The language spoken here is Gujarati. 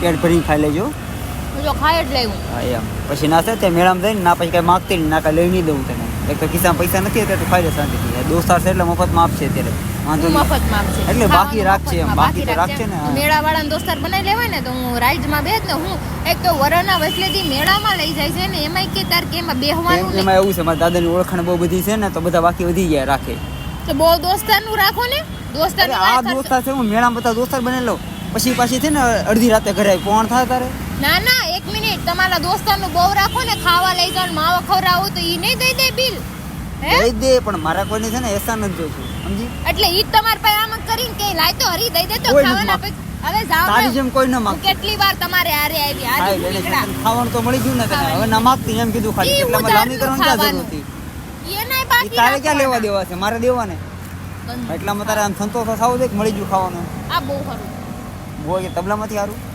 પેટ ભરીને ખાઈ લેજો. જો ખાય જ લેવું હા એમ. પછી ના તે મેળામાં જઈને ના પછી કાંઈ માગતી નહીં ના કાંઈ લઈ નહીં દઉં તને. એક તો ખિસ્સામાં પૈસા નથી એટલે તું ખાઈ લે શાંતિથી. દોસ્તાર છે એટલે મફતમાં આપશે અત્યારે. વાંધો મફત માંગશે એટલે બાકી રાખશે એમ, બાકી તો રાખશે ને, મેળા વાળાને દોસ્તાર બનાવી લેવાય ને તો હું રાઈડમાં બેસ ને હું એક તો વરના વસલેથી મેળામાં લઈ જાય છે ને એમાંય કે તાર કે એમાં બેહવાનું એમાં એવું છે મારા દાદાની ઓળખાણ બહુ બધી છે ને તો બધા બાકી વધી ગયા રાખે. તો બહુ દોસ્તારનું રાખો ને. દોસ્તાર આ દોસ્તાર છે હું મેળામાં બધા દોસ્તાર બની લઉં. પછી પાછી છે ને અડધી રાતે ઘરે આવી. કોણ થાય તારે? ના ના એક મિનિટ. તમારા દોસ્તારનું બહુ રાખો ને ખાવા લઈ જાવ માવા ખવડાવો તો ઈ નહીં દઈ દે બિલ. દઈ દે પણ મારા કોઈને છે ને એહસાન જ જોતું સમજી? એટલે ઈ તમાર પાસે આમ કરીને કે લાય તો હરી દઈ દે તો કોઈ ખાવાના હવે જાવ તારી જેમ કોઈ ન માંગ કેટલી વાર તમારે આરે આવી આજે ખાઈ હું લે ને નીકળ્યા. તને ખાવાનું તો મળી ગયું ને તને. હવે ના માંગતી એમ કીધું ખાલી. એટલે મને લાંબી કરવાની ક્યાં જરૂર હતી એ ઈ બાકી તારે ક્યાં લેવા દેવા છે? મારે દેવા ને એટલામાં તારે આમ સંતોષ થવો જોઈએ કે મળી ગયું ખાવાનું. આ બહુ ખરું કે તબલામાંથી સારું